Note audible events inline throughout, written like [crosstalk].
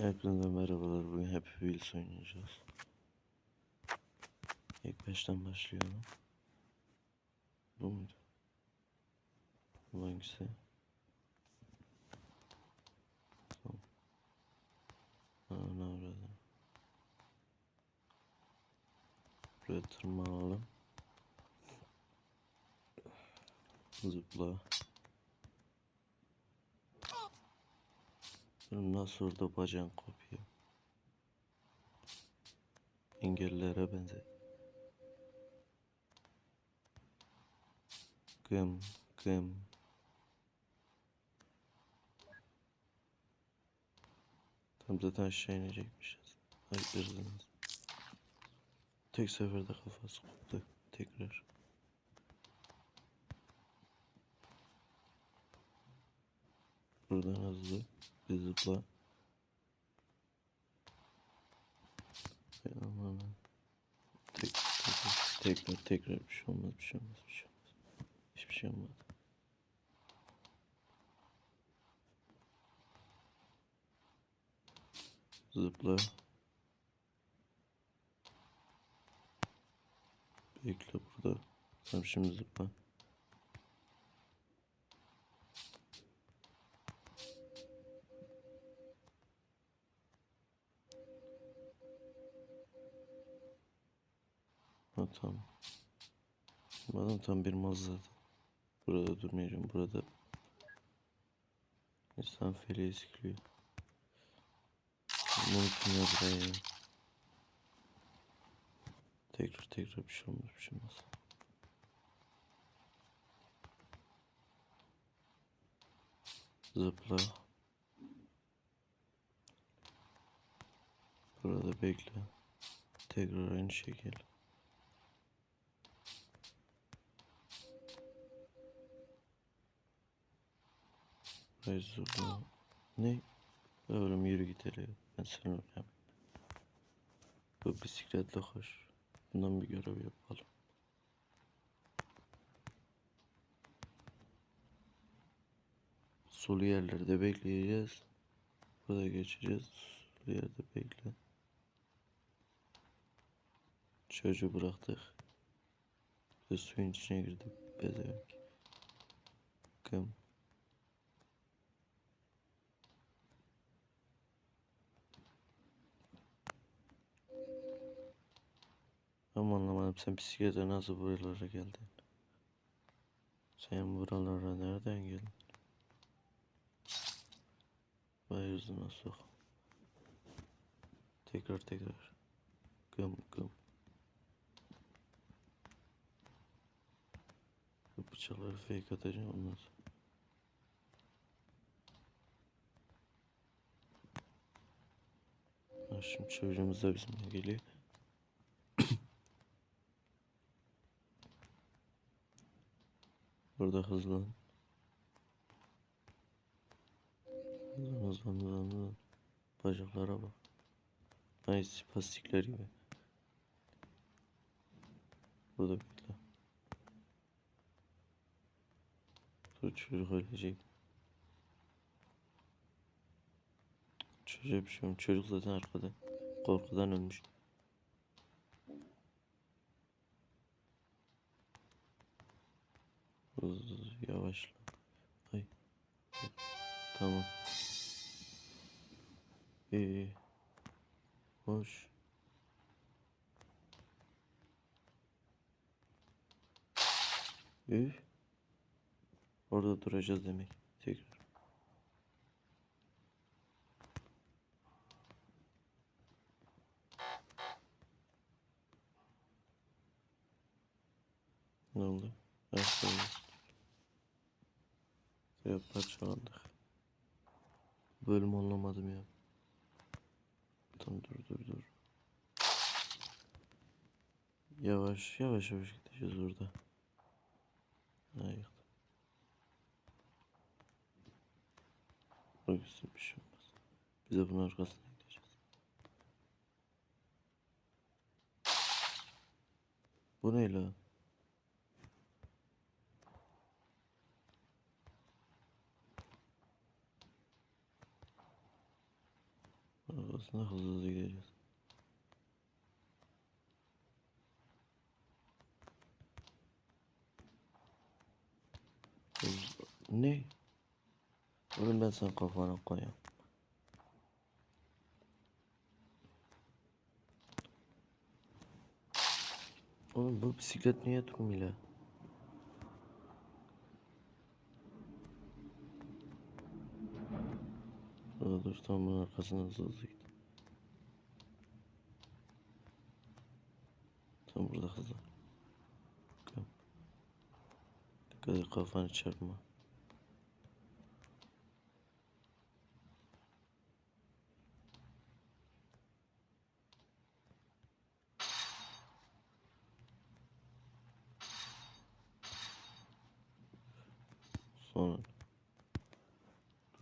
Hepinize merhabalar. Bugün Happy Wheels oynayacağız. İlk baştan başlayalım. Bu muydu? Bu hangisi? Tamam. Ana orada. Buraya tırmanalım. Zıpla. Benim nasıl orada bacağın kopuyor? Engellilere benzer. Gım gım. Tam zaten aşağı inecekmişiz. Hayırdınız. Tek seferde kafası koptu. Tekrar. Buradan hızlı bir zıpla. Aman. Tek, tekrar, tekrar, tekrar bir şey olmaz, bir şey olmaz, bir şey olmaz. Hiçbir şey olmadı. Zıpla. Bekle burada. Tamam şimdi zıpla. Ha tamam. Bu adam tam bir zaten. Burada durmayacağım. Burada insan feleği sıkılıyor. Mümkün ya buraya ya. Tekrar tekrar bir şey olmaz bir şey olmaz. Zıpla. Burada bekle. Tekrar aynı şekil. Hayır. Ne? Oğlum yürü git hele. Ben seni oynayayım. Bu bisikletle koş. Bundan bir görev yapalım. Sulu yerlerde bekleyeceğiz. Burada geçeceğiz. Sulu yerde bekle. Çocuğu bıraktık. Ve suyun içine girdi. Bezemek. Kım. Ama anlamadım sen bisiklete nasıl buralara geldin? Sen buralara nereden geldin? Vay yüzüne sok. Tekrar tekrar. Gım gım. Bıçakları fake atacağım ondan sonra. Şimdi çocuğumuz da bizimle geliyor. Burada hızlan. Hızlan hızlan hızlan. Bacaklara bak. Ay spastikler gibi. Burada bekle. Dur çocuk ölecek. Çocuğa bir şey olmuş. Çocuk zaten arkada. Korkudan ölmüş. Hızlı yavaşla. Ay. Tamam. İyi. Hoş. Üf. Orada duracağız demek. Tekrar. Ne oldu? Aşağı. Ya parçalandık. Bölüm anlamadım ya. Tamam dur dur dur. Yavaş yavaş yavaş gideceğiz orada. Hayır. O güzel bir şey olmaz. Biz de bunun arkasına gideceğiz. Bu ne la? Arabasına hızlı hızlı gideceğiz. Ne? Oğlum ben sen kafana koyayım. Oğlum bu bisiklet niye durmuyor? Dur dur tam bunun arkasına hızlı hızlı git. Tam burada hızlı. Dikkat et kafanı çarpma. Sonra.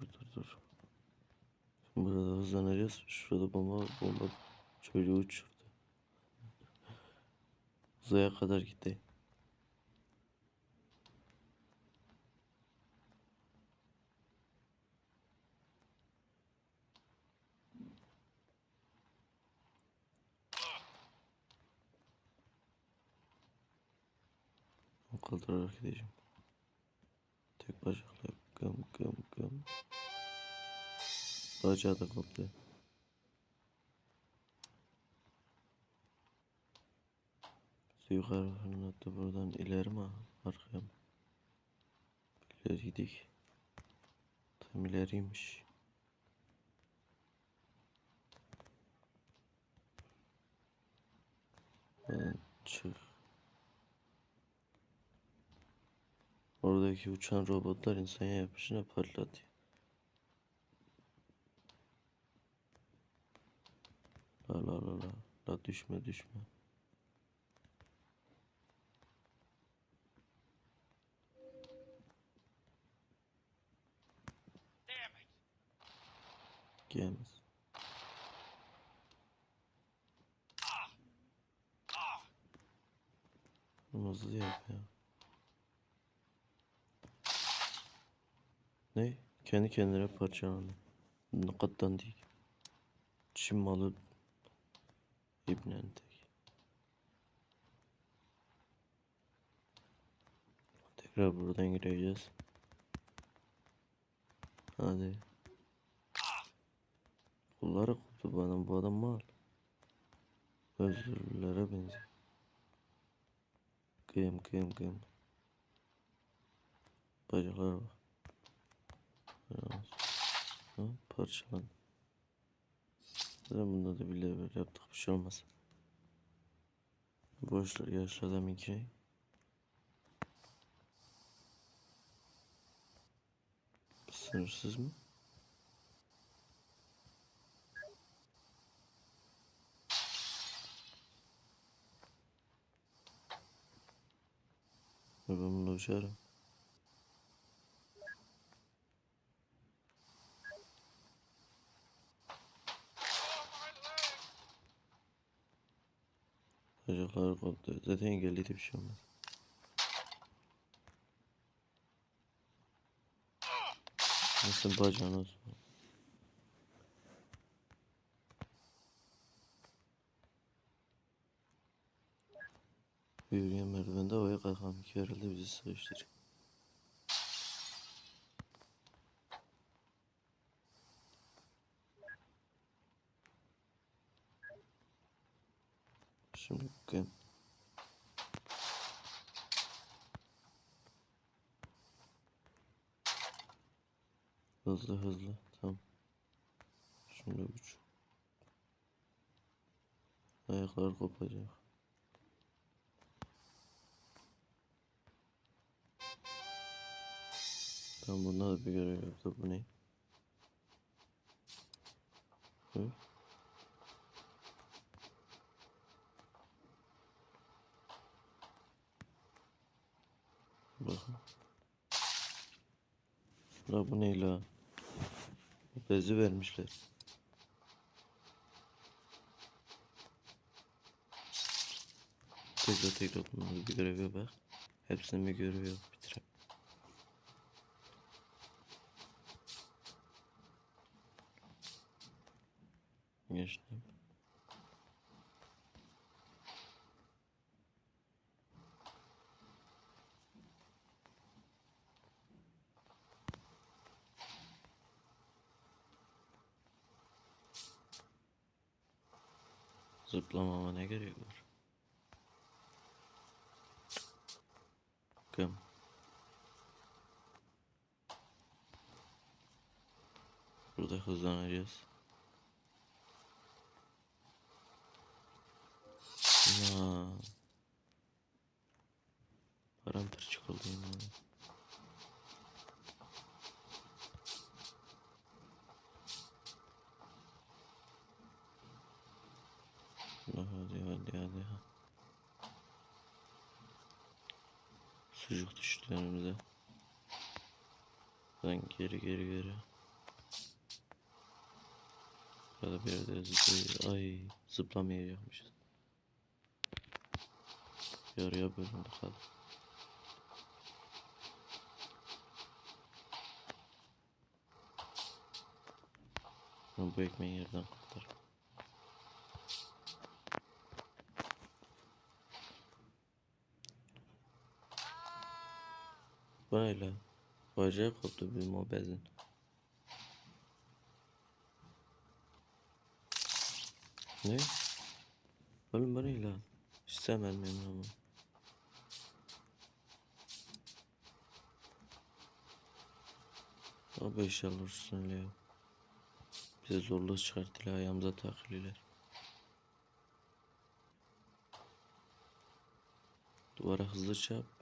Dur dur dur. Şimdi burada hızlanacağız. Şurada bomba. Bomba çocuğu uçurdu. Uzaya kadar gitti. Kaldırarak gideceğim. Tek bacakla gım gım gım. Bacağı da koptu. Yukarı falan attı buradan ileri mi arkaya mı? İleri. Tam ileriymiş. Ben çık. Oradaki uçan robotlar insana yapışına parlatıyor. La la la la. La düşme düşme. Gelmez. Bunu Hızlı yap ya. Ne? Kendi kendine parçalandı. Nakattan değil. Çin malı İbnen tek. Tekrar buradan gireceğiz. Hadi. Kulları koptu bu adam. Bu adam mal. Özürlülere benziyor. Kıyım kıyım kıyım. Bacaklara bak. Parçalandı. Zaten bunda da bir lever yaptık bir şey olmaz. Boşlar yaşlı adam iki. Sınırsız mı? Ben bununla uçarım. Bacakları koptu. Zaten engelliydi bir şey olmaz. Nasıl bacağın olsun? Yürüyen merdivende havaya kalkan iki herhalde bizi sıkıştıracak. Şimdi bakayım. Hızlı hızlı. Tamam. Şimdi uç. Ayaklar kopacak. Tamam bunda da bir görev yaptı. Bu ne? Hı? Bakın. La bu ne la? Bezi vermişler. Tekrar tekrar bunları bir göreve bak. Hepsini bir görev Zıplamama ne gerek var? Gım. Burada hızlanacağız. Ya. Paramparçık oldu. Allah hadi hadi hadi. Sucuk düştü önümüze. Ben geri geri geri. Burada bir yerde zıplıyor. Ay zıplamayacakmışız. Yarıya bölündü kadın. Ben bu ekmeği yerden kurtar. Böyle. Bacağı koptu bir mobezin. Ne? Oğlum bu ne lan? Hiç sevmem ben ama. Abi inşallah olsun ya. Bize zorluk çıkarttılar ayağımıza takılıyorlar. Duvara hızlı çarp.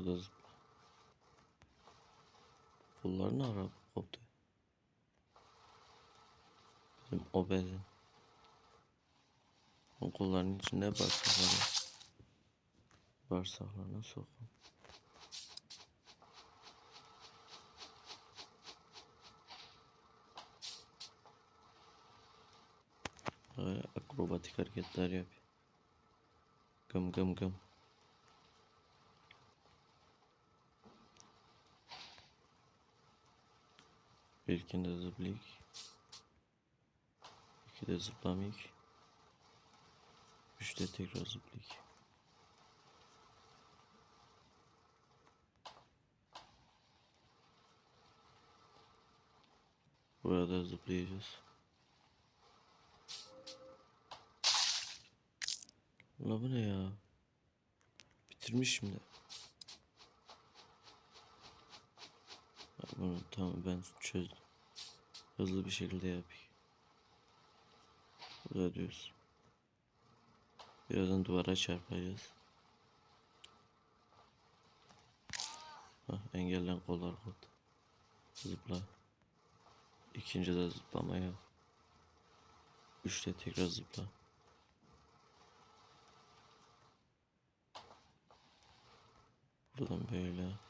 Bu da zıpla. Kollar ne ara koptu? Bizim obezin. O kolların içinde bağırsaklar var. Bağırsaklarına sokun. Akrobatik hareketler yap. Gım gım gım. İlkinde zıplayık. İkide zıplamayık. Üçte tekrar zıplayık. Burada zıplayacağız. Ulan bu ne ya? Bitirmişim de. Bunu tamam ben çözdüm. Hızlı bir şekilde yapayım. Burada diyoruz. Birazdan duvara çarpacağız. Hah, engellen kollar koptu. Zıpla. İkinci de zıplama yok. Üçte tekrar zıpla. Buradan böyle.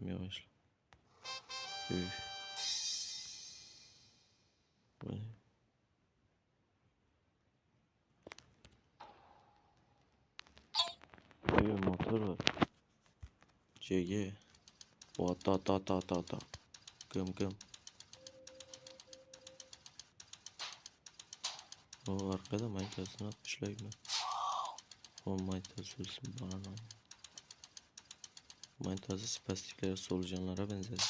miałeś. Płynie. Evi motor var. O hatta hatta hatta hatta hatta. Gım gım. O arkada manitasını atmışlar Oh, O manitası bana? Manitası spastiklere solucanlara benzedi.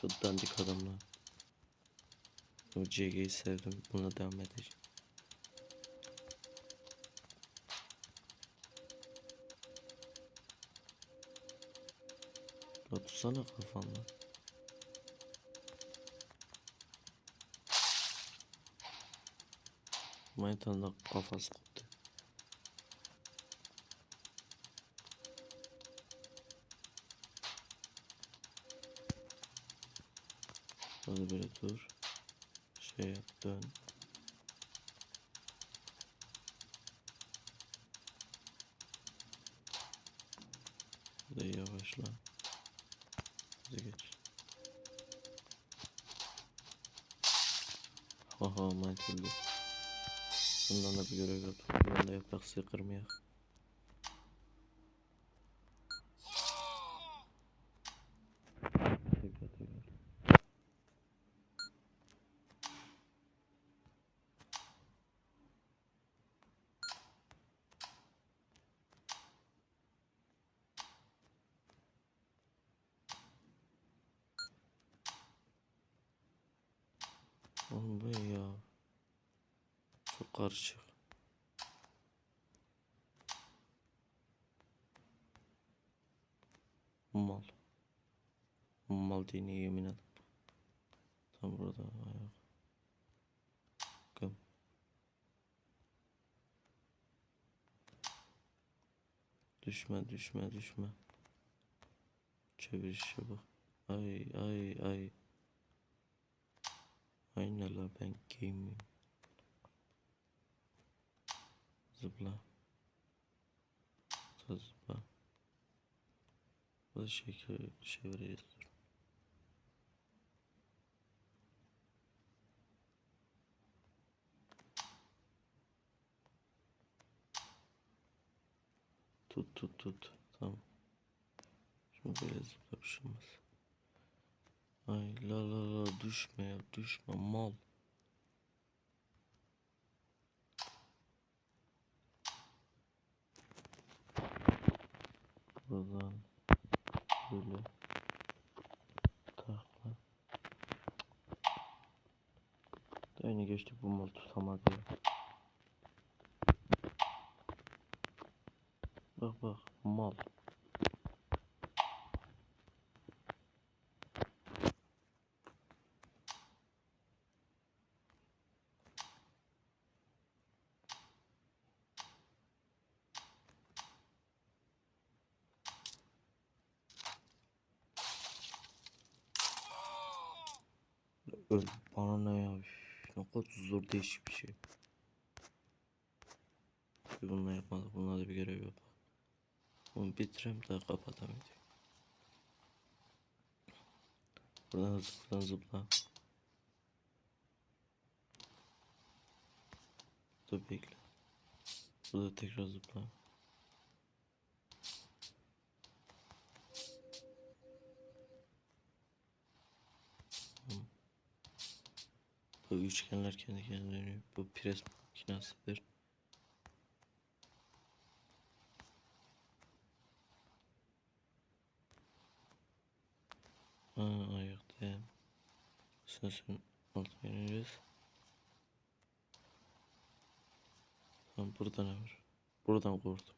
Şu dandik adamlar. O CG'yi sevdim. Buna devam edeceğim. La tutsana kafamla. Manitanın da kafası Hadi böyle dur. Şey yap dön. Burada yavaşla. Hadi geç. Aha mantıklı. Bundan da bir görev yaptık. Bundan da yaprak sıkırmayak. Tekrar tekrar. Oğlum bu ne ya? Çok karışık. Mal. Mal dini yemin ederim. Tam burada ayak. Göm. Düşme düşme düşme. Çevirişe bak. Ay ay ay. Aynen la ben gaming. Zıpla. Zıpla. Bu şekil. Dur. Tut tut tut. Tamam. Şimdi böyle zıpla bir şey. Ay la la la düşme ya düşme mal. Buradan böyle takla. Aynı geçti bu mal tutamadı ya. Bak bak mal. Öl bana ne ya ne kadar zor değişik bir şey. Bununla yapmadık bununla da bir görev yap. Bunu bitireyim daha videoyu. Buradan buradan zıpla. Dur bekle. Burada tekrar zıpla. Bu üçgenler kendi kendine dönüyor. Bu pres makinesidir. Ha ayakta. Sen altına ineceğiz. Tamam burada ne var? Buradan korktum.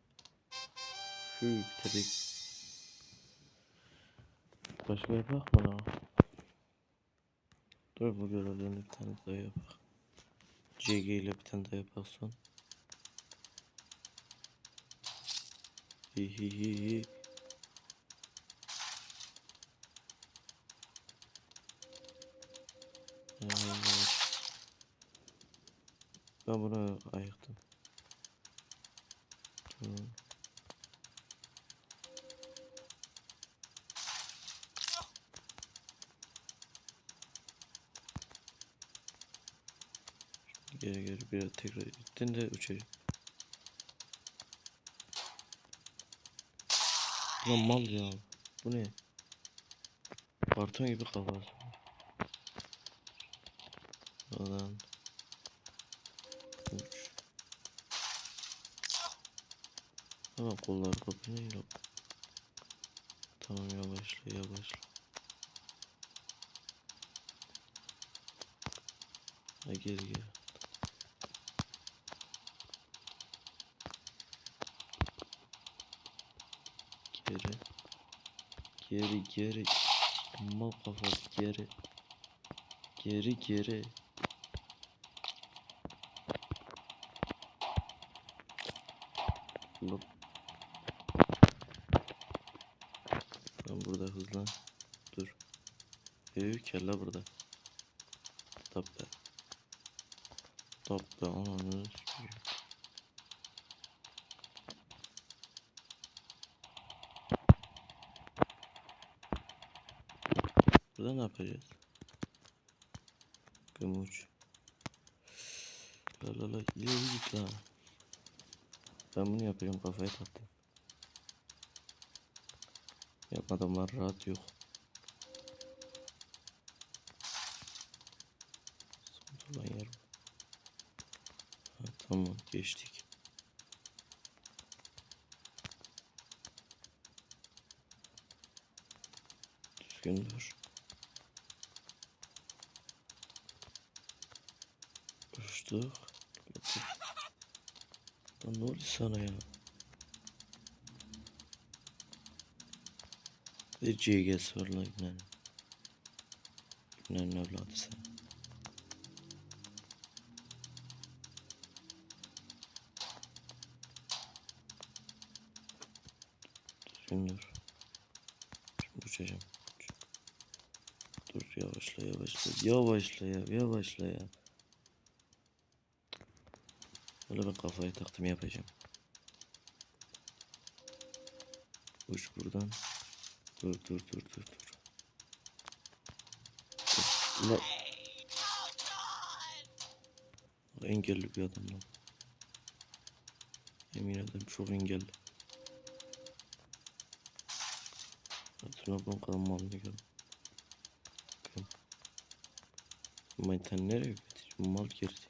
Şu bitirdik. Başka yapak mı lan? Dur bu görevlerini bir tane daha yapak. CG ile bir tane daha yapak son. Hi hi hi hi. Geri geri bir tekrar gittin de uçacak. Lan mal ya. Bu ne? Karton gibi kafası. Falan. Uç. Tamam kolları kapını yap. Tamam yavaşla yavaşla. Ha geri geri. Geri. Geri geri. Mal kafası geri. Geri geri. Hop. Ben burada hızlan. Dur. Ev kella burada. Tap be. Tap be ananı Yapacağız? Gömuç. La la la ileri git la. Ben bunu yapacağım kafaya taktım. Yapmadan var rahat yok. Son yer. Ha, tamam geçtik. Düzgün dur. Uçtuk. Lan ne oldu sana ya? Bir CGS var lan İbnen. İbnenin evladı sen. Düzgün dur. Şimdi uçacağım. Dur yavaşla yavaşla. Yavaşla ya yavaşla ya. Öyle ben kafayı taktım yapacağım. Uç buradan. Dur dur dur dur dur. O engelli bir adam lan. Yemin ederim çok engelli. Hatırına ben kadar malını gör. Bakayım. Maniten nereye götürüyor? Mal gerizekalı.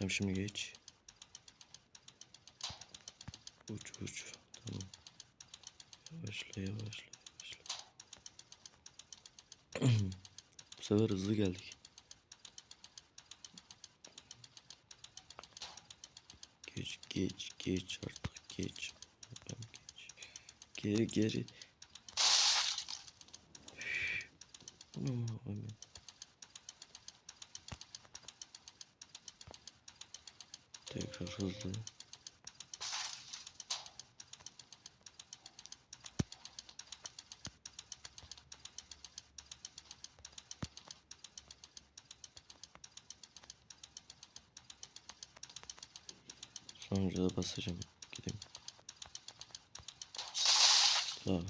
Tamam şimdi geç. Uç uç. Tamam. Yavaşla yavaşla yavaşla. [clears throat] Bu sefer hızlı geldik. Geç geç geç artık geç. Geç. Geri geri. Anam abim. Tekrar hızlı. Sonuncuda basacağım. Gideyim. La.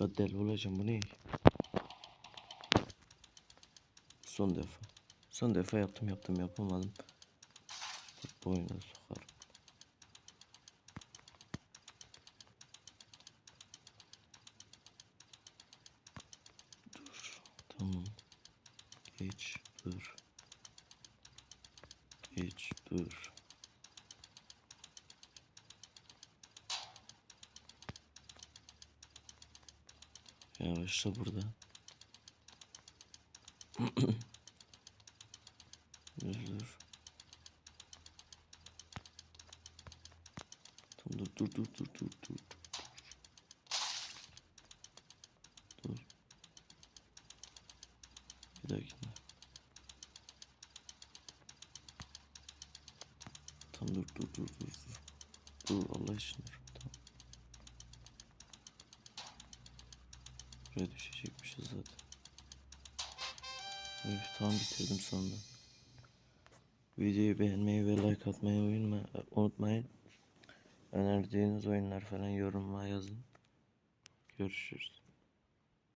La deli olacağım bu ne? Son defa. Son defa yaptım yaptım yapamadım. Boyuna sokarım. Dur. Tamam. Geç. Dur. Geç. Dur. Yavaşla burada. Dur. Tamam dur dur dur dur dur dur. Dur. Bir dakika. Tamam dur dur dur dur dur. Dur Allah için dur. Bitirdim sonunda. Videoyu beğenmeyi ve like atmayı unutmayın. Önerdiğiniz oyunlar falan yorumlara yazın. Görüşürüz.